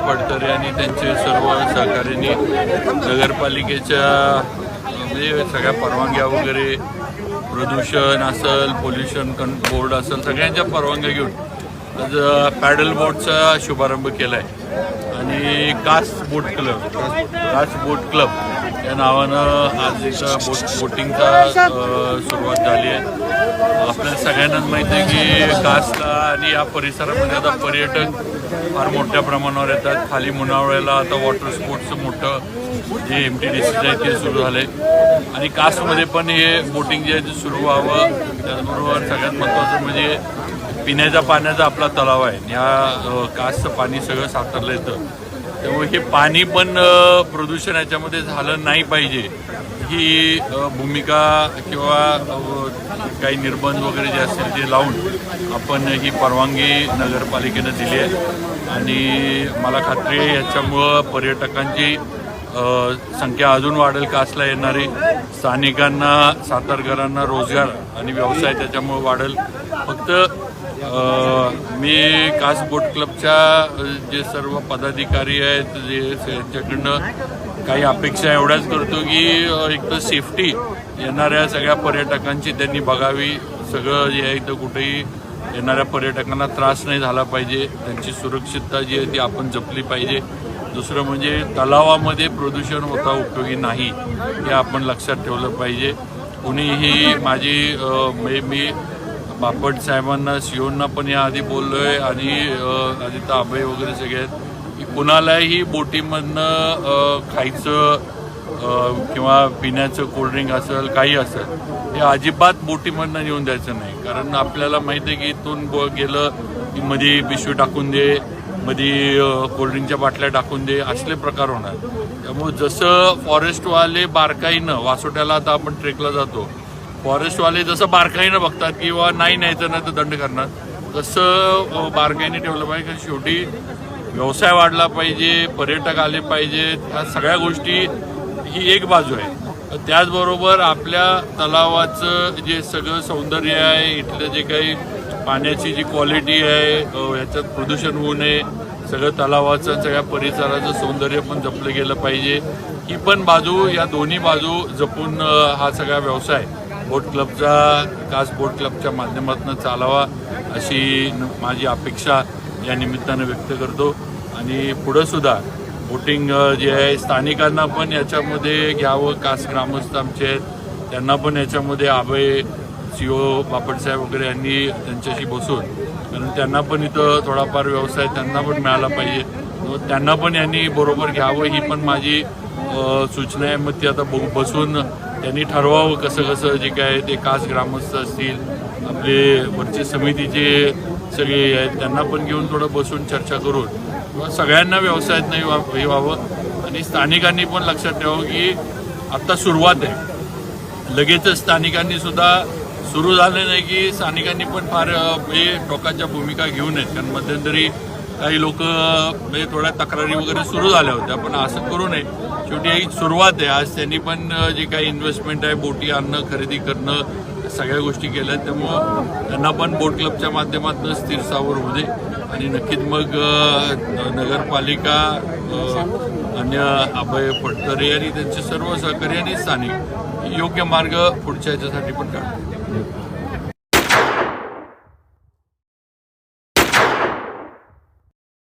आणि त्यांचे सर्व सहकार्यांनी नगरपालिकेच्या म्हणजे सगळ्या परवानग्या वगैरे प्रदूषण असेल पोल्युशन कं बोर्ड असेल सगळ्यांच्या परवानग्या घेऊन आज पॅडल बोटचा शुभारंभ केला आहे आणि Kaas boat club Kaas boat club या नावानं आज इथं बोट बोटिंगचा सुरुवात झाली आहे. आपल्याला सगळ्यांनाच माहिती आहे की कासला आणि या परिसरामध्ये आता पर्यटक फार मोठ्या प्रमाणावर येतात. खाली मुनावळ्याला आता वॉटर स्पोर्ट्सचं मोठं जे एम टी डी सीचं आहे ते सुरू झालं आहे आणि कासमध्ये पण हे बोटिंग जे आहे ते सुरू व्हावं. त्याचबरोबर सगळ्यात महत्त्वाचं म्हणजे पिण्याच्या पाण्याचा आपला तलाव आहे. या कासचं पाणी सगळं सातारलं येतं त्यामुळे हे पाणी पण प्रदूषण याच्यामध्ये झालं नाही पाहिजे. ही भूमिका किंवा काही निर्बंध वगैरे जे असतील ते लावून आपण ही परवानगी नगरपालिकेनं दिली आहे. आणि मला खात्री आहे याच्यामुळं पर्यटकांची संख्या अजून वाढेल कासला येणारी स्थानिकांना सातारकरांना रोजगार आणि व्यवसाय त्याच्यामुळं वाढेल. फक्त मी कास बोट क्लबच्या जे सर्व पदाधिकारी आहेत जे त्यांच्याकडनं काही अपेक्षा एवढ्याच करतो की एक तर सेफ्टी येणाऱ्या सगळ्या पर्यटकांची त्यांनी बघावी. सगळं जे आहे इथं कुठेही येणाऱ्या पर्यटकांना त्रास नाही झाला पाहिजे. त्यांची सुरक्षितता जी आहे ती आपण जपली पाहिजे. दुसरं म्हणजे तलावामध्ये प्रदूषण होता उपयोगी नाही हे आपण लक्षात ठेवलं पाहिजे. कुणीही माझी म्हणजे मी बापट साहेबांना सीओंना पण याआधी बोललोय आणि आदित्य आंबे वगैरे सगळे आहेत. की कुणालाही बोटीमधनं खायचं किंवा पिण्याचं कोल्ड्रिंक असेल काही असेल हे अजिबात बोटीमधनं येऊन द्यायचं नाही. कारण आपल्याला माहिती आहे की इथून ब- गेलं की मध्ये पिशवी टाकून दे मध्ये कोल्ड्रिंकच्या बाटल्या टाकून दे असले प्रकार होणार. त्यामुळे जसं फॉरेस्टवाले बारकाईनं वासोट्याला आता आपण ट्रेकला जातो फॉरेस्टवाले जसं बारकाईनं बघतात किंवा नाही न्यायचं नाही तर दंड करणार तसं बारकाईने ठेवलं पाहिजे. कारण शेवटी व्यवसाय वाढला पाहिजे पर्यटक आले पाहिजेत ह्या सगळ्या गोष्टी ही एक बाजू आहे. त्याचबरोबर आपल्या तलावाचं जे सगळं सौंदर्य आहे इथलं जे काही पाण्याची जी क्वालिटी आहे याच्यात ह्याच्यात प्रदूषण होऊ नये सगळं तलावाचं सगळ्या परिसराचं सौंदर्य पण जपलं गेलं पाहिजे. ही पण बाजू या दोन्ही बाजू जपून हा सगळा व्यवसाय बोट क्लबचा कास बोट क्लबच्या माध्यमातून चालावा अशी न- माझी अपेक्षा या निमित्तानं व्यक्त करतो. आणि पुढं सुद्धा बोटिंग जे आहे स्थानिकांना पण याच्यामध्ये घ्यावं. कास ग्रामस्थ आमचे आहेत त्यांना पण याच्यामध्ये अभय सीओ बापटसाहेब वगैरे यांनी त्यांच्याशी बसून कारण त्यांना पण इथं थोडाफार व्यवसाय त्यांना पण मिळाला पाहिजे. त्यांना पण यांनी बरोबर घ्यावं ही पण माझी सूचना आहे. मग ती आता बघू. बसून त्यांनी ठरवावं कसं कसं जे काय ते कास ग्रामस्थ असतील आपले वरचे समितीचे सगळे आहेत त्यांना पण घेऊन थोडं बसून चर्चा करून. किंवा सगळ्यांना व्यवसायात नाही व्हा- हे व्हावं. आणि स्थानिकांनी पण लक्षात ठेवावं की आत्ता सुरुवात आहे. लगेचच स्थानिकांनी सुद्धा सुरू झालं नाही की स्थानिकांनी पण फार हे टोकाच्या भूमिका घेऊ नयेत कारण मध्यंतरी काही लोक म्हणजे थोड्या तक्रारी वगैरे सुरू झाल्या होत्या पण असं करू नये. शेवटी ही सुरुवात आहे. आज त्यांनी पण जी जे काही इन्व्हेस्टमेंट आहे बोटी आणणं खरेदी करणं सगळ्या गोष्टी केल्या. त्यामुळं त्यांना पण बोट क्लबच्या माध्यमातून स्थिर सावर होऊ दे. आणि नक्कीच मग नगरपालिका अन्य अभय फडतरे आणि त्यांचे सर्व सहकारी आणि स्थानिक योग्य मार्ग पुढच्या याच्यासाठी पण काढतात